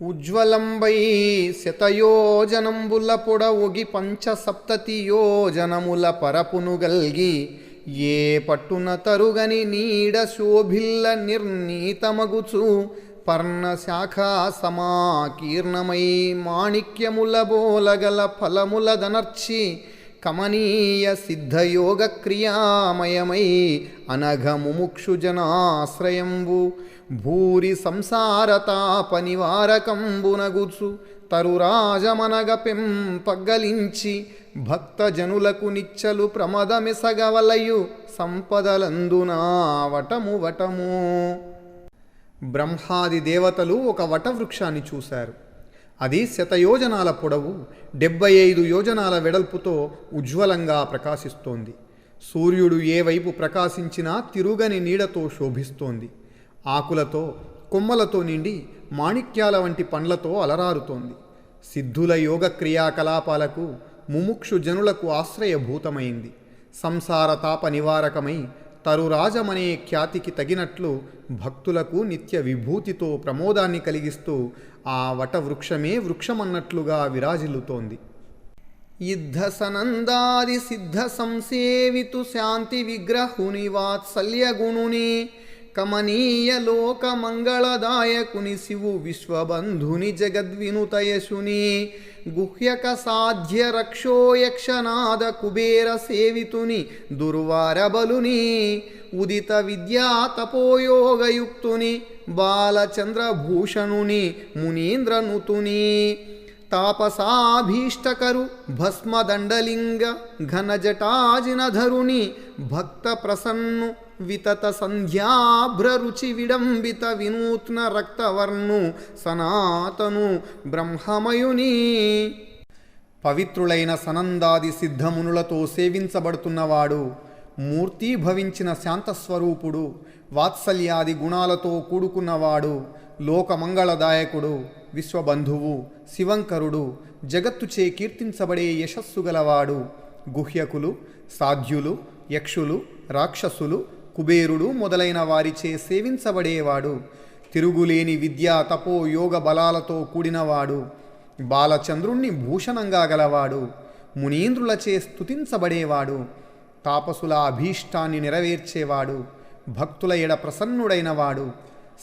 ఉజ్వలంబై శతయోజనంబుల పొడవుగి పంచసప్తతి యోజనముల పరపును గల్గి ఏ పట్టున తరుగని నీడ శోభిల్ల నిర్ణీతమగుచు పర్ణశాఖ సమాకీర్ణమై మాణిక్యముల బోలగల ఫలముల కమనీయ సిద్ధయోగ క్రియామయమై అనఘ ముముక్షుజనాశ్రయంబు భూరి సంసారతాప నివారకంబునగుచు తరురాజమనగ పెంపగలించి భక్తజనులకు నిచ్చలు ప్రమదమిసగవలయు సంపదలందునా వటము వటము. బ్రహ్మాది దేవతలు ఒక వటవృక్షాన్ని చూశారు. అది శతయోజనాల పొడవు డెబ్బై ఐదు యోజనాల వెడల్పుతో ఉజ్వలంగా ప్రకాశిస్తోంది. సూర్యుడు ఏ వైపు ప్రకాశించినా తిరుగని నీడతో శోభిస్తోంది. ఆకులతో కొమ్మలతో నిండి మాణిక్యాల వంటి పండ్లతో అలరారుతోంది. సిద్ధుల యోగ క్రియాకలాపాలకు ముముక్షు జనులకు ఆశ్రయభూతమైంది. సంసార తాప నివారకమై తరురాజమనే ఖ్యాతికి తగినట్లు భక్తులకు నిత్య విభూతితో ప్రమోదాన్ని కలిగిస్తూ ఆ వటవృక్షమే వృక్షమన్నట్లుగా విరాజిల్లుతోంది. యుద్ధ సనందాది సిద్ధ సంసేవితు శాంతి విగ్రహుని వాత్సల్యగుణుని గుణుని కమనీయ లోక మంగళదాయకుని శివు విశ్వబంధుని జగద్వినుతయశుని గుహ్యక సాధ్య రక్షోయక్షనాద కుబేర సేవితుని దుర్వారబలుని ఉదిత విద్యా తపోయోగయుక్తుని బాలచంద్రభూషణుని మునీంద్రనుతుని. తాపసాభీష్టకరు భస్మదండలింగ ఘనజటాజినధరుని భక్త ప్రసన్ను వితత సంధ్యాభ్రరుచి విడంబిత వినూత్న రక్తవర్ణు సనాతను బ్రహ్మమయుని పవిత్రులైన సనందాది సిద్ధమునులతో సేవించబడుతున్నవాడు మూర్తీభవించిన శాంతస్వరూపుడు వాత్సల్యాది గుణాలతో కూడుకున్నవాడు లోకమంగళదాయకుడు విశ్వబంధువు శివంకరుడు జగత్తుచే కీర్తించబడే యశస్సు గలవాడు గుహ్యకులు సాధ్యులు యక్షులు రాక్షసులు కుబేరుడు మొదలైన వారిచే సేవించబడేవాడు. తిరుగులేని విద్యా తపో యోగ బలాలతో కూడినవాడు. బాలచంద్రుణ్ణి భూషణంగా గలవాడు. మునీంద్రులచే స్తుతించబడేవాడు. తాపసుల అభీష్టాన్ని నెరవేర్చేవాడు. భక్తుల ఎడ ప్రసన్నుడైనవాడు.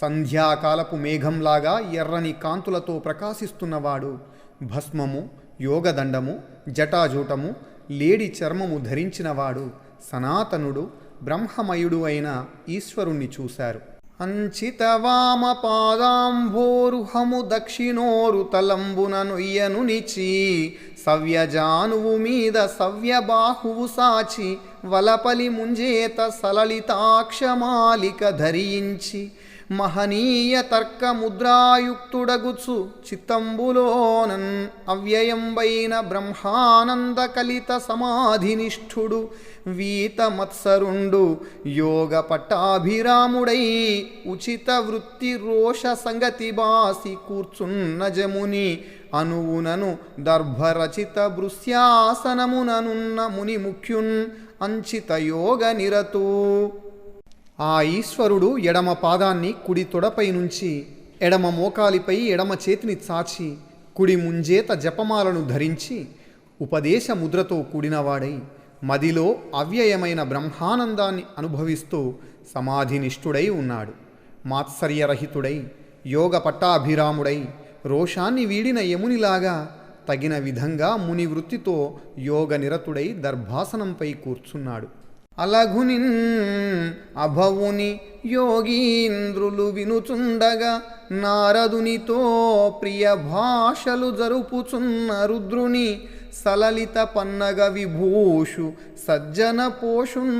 సంధ్యాకాలపు మేఘంలాగా ఎర్రని కాంతులతో ప్రకాశిస్తున్నవాడు. భస్మము యోగదండము జటాజూటము లేడి చర్మము ధరించినవాడు. సనాతనుడు బ్రహ్మమయుడు అయిన ఈశ్వరుణ్ణి చూశారు. అంచిత వామ పాదాంభోరుహము దక్షిణోరు తలంబున నొయ్యను నిచి సవ్యజానువు మీద సవ్య బాహువు సాచి వలపలి ముంజేత సలలితాక్షమాలిక ధరించి మహనీయ తర్క ముద్రాయుక్తుడగుచు చిత్తంబులోనన్ అవ్యయంబైన బ్రహ్మానంద కలిత సమాధినిష్ఠుడు వీత మత్సరుండు యోగ పట్టాభిరాముడై ఉచిత వృత్తి రోష సంగతి బాసి కూర్చున్న జముని అనువునను దర్భరచిత భృశ్యాసనముననున్న ముని ముఖ్యున్ అంచిత యోగ నిరతూ. ఆ ఈశ్వరుడు ఎడమ పాదాన్ని కుడి తొడపై నుంచి ఎడమ మోకాలిపై ఎడమ చేతిని చాచి కుడి ముంజేత జపమాలను ధరించి ఉపదేశ ముద్రతో కూడినవాడై మదిలో అవ్యయమైన బ్రహ్మానందాన్ని అనుభవిస్తూ సమాధినిష్ఠుడై ఉన్నాడు. మాత్సర్యరహితుడై యోగ పట్టాభిరాముడై రోషాన్ని వీడిన యమునిలాగా తగిన విధంగా ముని వృత్తితో యోగ నిరతుడై దర్భాసనంపై కూర్చున్నాడు. అలఘునిన్ అభవుని యోగీంద్రులు వినుచుండగా నారదునితో ప్రియ భాషలు జరుపుచున్న రుద్రుని సలలిత పన్నగ విభూషు సజ్జన పోషున్.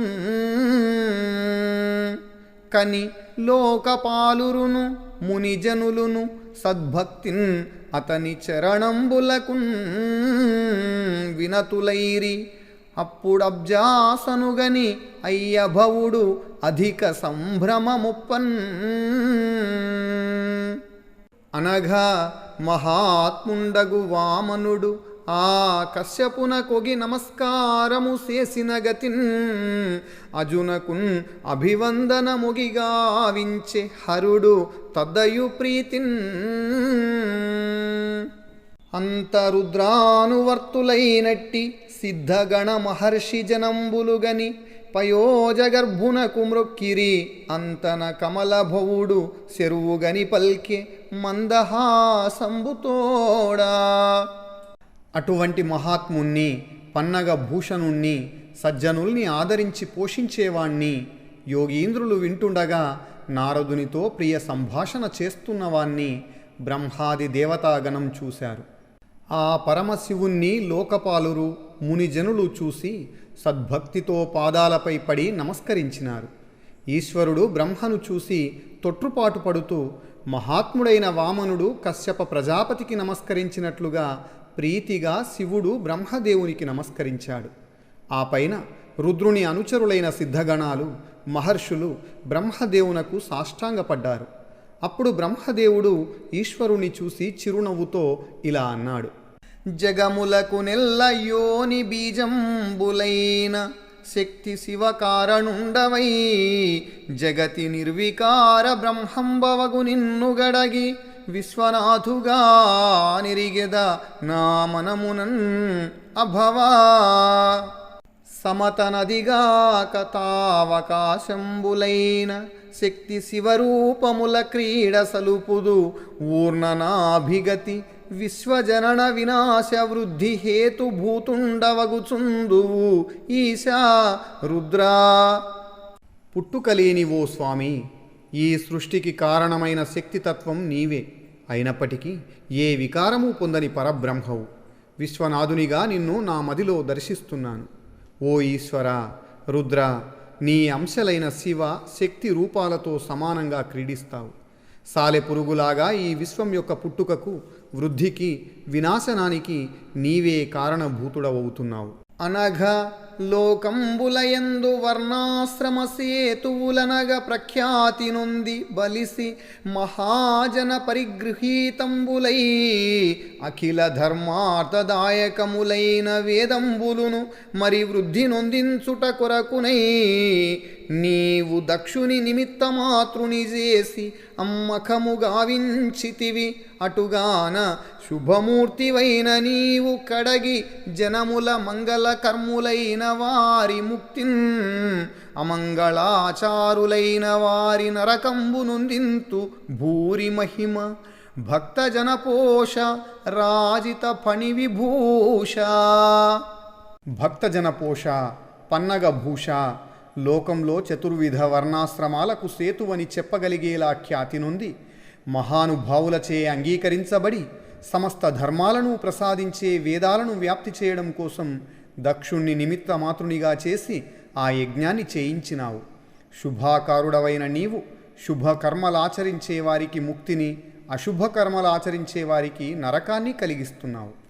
కని లోకపాలురును మునిజనులును సద్భక్తిన్ అతని చరణంబులకున్ వినతులైరి అప్పుడబ్జాసనుగని అయ్యభవుడు అధిక సంభ్రమముప్పన్ అనగా మహాత్ముండగు వామనుడు ఆ కశ్యపున కొగి నమస్కారము చేసిన గతిన్ అజునకున్ అభివందనముగిగా వించే హరుడు తదయు ప్రీతిన్. అంతరుద్రానువర్తులైనట్టి సిద్ధగణ మహర్షి జనంబులుగని పయోజగర్భునకు మృక్కిరి అంతన కమలభవుడు చెరువుగని పల్కె మందహాసంబుతోడా. అటువంటి మహాత్ముణ్ణి పన్నగ భూషణుణ్ణి సజ్జనుల్ని ఆదరించి పోషించేవాణ్ణి యోగీంద్రులు వింటుండగా నారదునితో ప్రియ సంభాషణ చేస్తున్నవాణ్ణి బ్రహ్మాది దేవతాగణం చూశారు. ఆ పరమశివుణ్ణి లోకపాలురు మునిజనులు చూసి సద్భక్తితో పాదాలపై పడి నమస్కరించినారు. ఈశ్వరుడు బ్రహ్మను చూసి తొట్రుపాటు పడుతూ మహాత్ముడైన వామనుడు కశ్యప ప్రజాపతికి నమస్కరించినట్లుగా ప్రీతిగా శివుడు బ్రహ్మదేవునికి నమస్కరించాడు. ఆ పైన రుద్రుని అనుచరులైన సిద్ధగణాలు మహర్షులు బ్రహ్మదేవునకు సాష్టాంగపడ్డారు. అప్పుడు బ్రహ్మదేవుడు ఈశ్వరుని చూసి చిరునవ్వుతో ఇలా అన్నాడు. జగములకు నెల్లయ్యోని బీజంబులైన శక్తి శివ కారణుండవై జగతి నిర్వికార బ్రహ్మంబవగు నిన్ను గడగి విశ్వనాథుగా నిరిగెద నా మనమునన్ అభవా. సమతనదిగాక తావకాశంబులైన శక్తి శివరూపముల క్రీడ సలుపుదు ఊర్ణనాభిగతి విశ్వజనన వినాశ వృద్ధి హేతుభూతుండవగుచుందువు ఈశా రుద్రా. పుట్టుకలేని ఓ స్వామి ఈ సృష్టికి కారణమైన శక్తితత్వం నీవే. అయినప్పటికీ ఏ వికారము పొందని పరబ్రహ్మవు. విశ్వనాథునిగా నిన్ను నా మదిలో దర్శిస్తున్నాను. ఓ ఈశ్వర రుద్ర నీ అంశలైన శివ శక్తి రూపాలతో సమానంగా క్రీడిస్తావు. సాలె పురుగులాగా ఈ విశ్వం యొక్క పుట్టుకకు వృద్ధికి వినాశనానికి నీవే కారణభూతుడవవుతున్నావు. అనఘ లోకంబులయందు వర్ణాశ్రమ సేతువులనగ ప్రఖ్యాతి నొంది బలిసి మహాజన పరిగృహీతంబులై అఖిల ధర్మార్థదాయకములైన వేదంబులును మరి వృద్ధి నొందించుట కొరకునై నీవు దక్షుని నిమిత్తమాతృని చేసి అమ్మకము గావించితివి అటుగాన శుభమూర్తివైన నీవు కడగి జనముల మంగళ కర్ములైన వారి ముక్తిన్ అమంగళాచారులైన వారి నరకంబు నొందింతు భూరి మహిమ భక్తజన పోష రాజిత ఫణి విభూష. భక్తజన పోష పన్నగ భూష లోకంలో చతుర్విధ వర్ణాశ్రమాలకు సేతువని చెప్పగలిగేలా ఖ్యాతి నుండి మహానుభావులచే అంగీకరించబడి సమస్త ధర్మాలను ప్రసాదించే వేదాలను వ్యాప్తి చేయడం కోసం దక్షుణ్ణి నిమిత్త మాతృనిగా చేసి ఆ యజ్ఞాన్ని చేయించినావు. శుభాకారుడవైన నీవు శుభకర్మలాచరించే వారికి ముక్తిని అశుభకర్మలాచరించే వారికి నరకాన్ని కలిగిస్తున్నావు.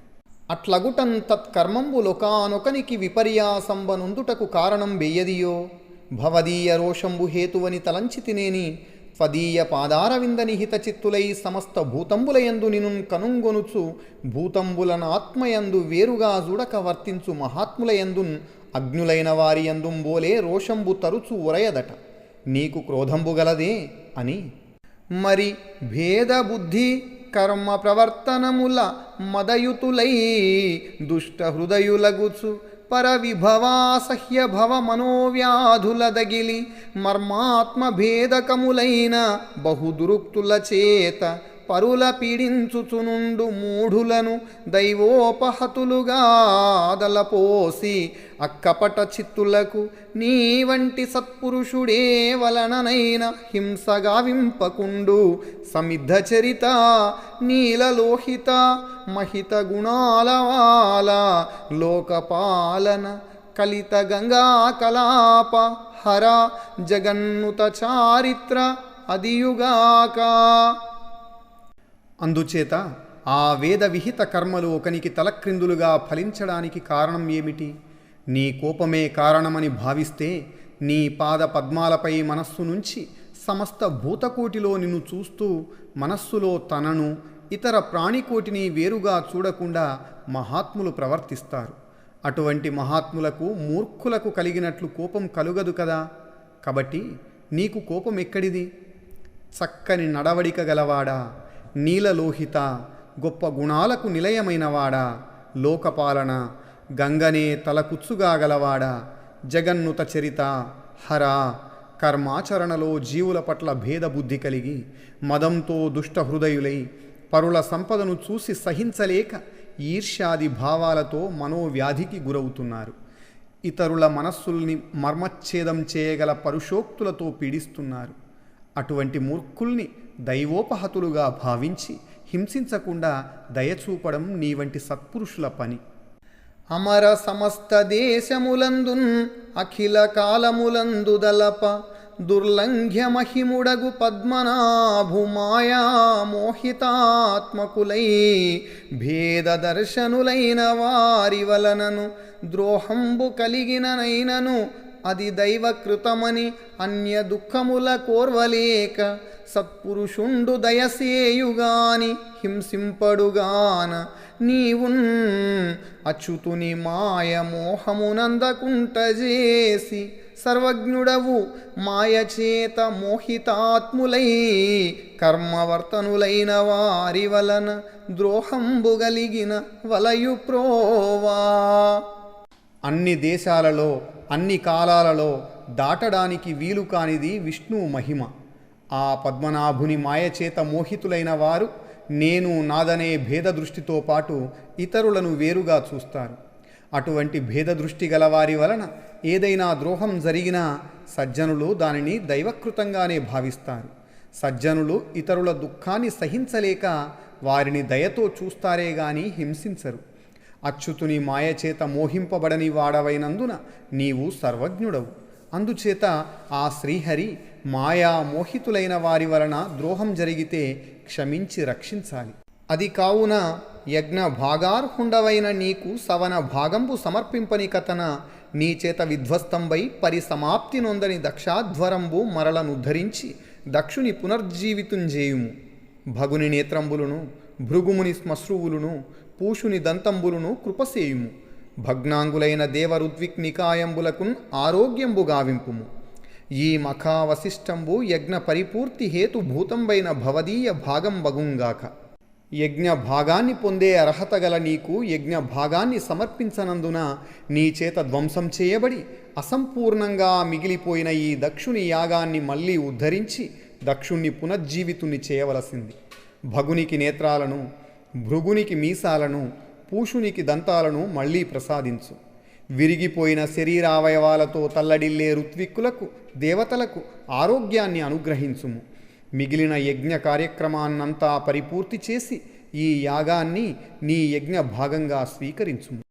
అట్లగుటన్ తత్కర్మంబు లొకానొకనికి విపర్యాసంబనుందుటకు కారణం వెయ్యదియో భవదీయ రోషంబు హేతువని తలంచి తినేని త్వదీయ పాదారవింద నిహిత చిత్తులై సమస్త భూతంబులయందు నిను కనుంగొనుచు భూతంబులను ఆత్మయందు వేరుగా జుడక వర్తించు మహాత్ములయందున్ అగ్నులైన వారి యందుంబోలే రోషంబు తరుచు ఉరయదట. నీకు క్రోధంబు గలదే అని. మరి భేద బుద్ధి కర్మ ప్రవర్తనముల మదయుతులై దుష్ట హృదయులగుచు పరవిభవాసహ్య భవ మనోవ్యాధుల దగిలి మర్మాత్మ భేదకములైన బహుదురుక్తుల చేత పరుల పీడించుచునుండు మూఢులను దైవోపహతులుగా దలపోసి అక్కపట చిత్తులకు నీ వంటి సత్పురుషుడే వలననైన హింసగా వింపకుండు. సమిద్ధ చరిత నీలలోహిత మహిత గుణాలవాల లోకపాలన కలిత గంగా కలాప హర జగన్నుత చారిత్ర అదియుగాక. అందుచేత ఆ వేద విహిత కర్మలు ఒకనికి తలక్రిందులుగా ఫలించడానికి కారణం ఏమిటి? నీ కోపమే కారణమని భావిస్తే నీ పాద పద్మాలపై మనస్సు నుంచి సమస్త భూతకోటిలో నిన్ను చూస్తూ మనస్సులో తనను ఇతర ప్రాణికోటిని వేరుగా చూడకుండా మహాత్ములు ప్రవర్తిస్తారు. అటువంటి మహాత్ములకు మూర్ఖులకు కలిగినట్లు కోపం కలుగదు కదా? కాబట్టి నీకు కోపం ఎక్కడిది? చక్కని నడవడిక గలవాడా? నీలలోహిత గొప్ప గుణాలకు నిలయమైనవాడా? లోకపాలన గంగనే తలకుచ్చుగాగలవాడా జగన్నుత చరిత హర. కర్మాచరణలో జీవుల పట్ల భేదబుద్ధి కలిగి మదంతో దుష్ట హృదయులై పరుల సంపదను చూసి సహించలేక ఈర్ష్యాది భావాలతో మనోవ్యాధికి గురవుతున్నారు. ఇతరుల మనస్సుల్ని మర్మచ్ఛేదం చేయగల పరుషోక్తులతో పీడిస్తున్నారు. అటువంటి మూర్ఖుల్ని దైవోపహతులుగా భావించి హింసించకుండా దయచూపడం నీ వంటి సత్పురుషుల పని. అమర సమస్త దేశములందున్ అఖిల కాలములందు దుర్లంఘ్యమహిముడగు దుర్లంఘ్య మహిముడగు పద్మనాభుమాయా మోహితాత్మకులై భేద దర్శనులైన వారి వలనను ద్రోహంబు కలిగిననైనను అది దైవకృతమని అన్య దుఃఖముల కోర్వలేక సత్పురుషుండు దయసేయుగాని హింసింపడుగాన నీవున్ అచ్యుతుని మాయ మోహమునందకుంటజేసి సర్వజ్ఞుడవు మాయచేత మోహితాత్ములై కర్మవర్తనులైన వారి వలన ద్రోహంబు గలిగిన వలయు ప్రోవా అన్ని దేశాలలో అన్ని కాలాలలో దాటడానికి వీలు కానిది విష్ణువు మహిమ. ఆ పద్మనాభుని మాయచేత మోహితులైన వారు నేను నాదనే భేద దృష్టితో పాటు ఇతరులను వేరుగా చూస్తారు. అటువంటి భేద దృష్టి గలవారి వలన ఏదైనా ద్రోహం జరిగినా సజ్జనులు దానిని దైవకృతంగానే భావిస్తారు. సజ్జనులు ఇతరుల దుఃఖాన్ని సహించలేక వారిని దయతో చూస్తారే గాని హింసించరు. అచ్యుతుని మాయచేత మోహింపబడని వాడవైనందున నీవు సర్వజ్ఞుడవు. అందుచేత ఆ శ్రీహరి మాయా మోహితులైన వారి వలన ద్రోహం జరిగితే క్షమించి రక్షించాలి. అది కావున యజ్ఞ భాగార్హుండవైన నీకు సవన భాగంబు సమర్పింపని కథన నీ చేత పరిసమాప్తి నొందని దక్షాధ్వరంబు మరలనుద్ధరించి దక్షుని పునర్జీవితుంజేయుము. భగుని నేత్రంబులను భృగుముని శ్మశ్రువులను పూషుని దంతంబులును కృపసేయుము. భగ్నాంగులైన దేవరుద్విక్నికాయంబులకున్ ఆరోగ్యంబు గావింపుము. ఈ మఖావశిష్టంబు యజ్ఞ పరిపూర్తి హేతుభూతంబైన భవదీయ భాగం బగుంగాక యజ్ఞ భాగాన్ని పొందే అర్హత గల నీకు యజ్ఞ భాగాన్ని సమర్పించనందున నీ చేత ధ్వంసం చేయబడి అసంపూర్ణంగా మిగిలిపోయిన ఈ దక్షుని యాగాన్ని మళ్ళీ ఉద్ధరించి దక్షుణ్ణి పునర్జీవితుని చేయవలసింది. భగునికి నేత్రాలను భృగునికి మీసాలను పూషునికి దంతాలను మళ్ళీ ప్రసాదించు. విరిగిపోయిన శరీరావయవాలతో తల్లడిల్లే ఋత్విక్కులకు దేవతలకు ఆరోగ్యాన్ని అనుగ్రహించుము. మిగిలిన యజ్ఞ కార్యక్రమాన్నంతా పరిపూర్తి చేసి ఈ యాగాన్ని నీ యజ్ఞ భాగంగా స్వీకరించుము.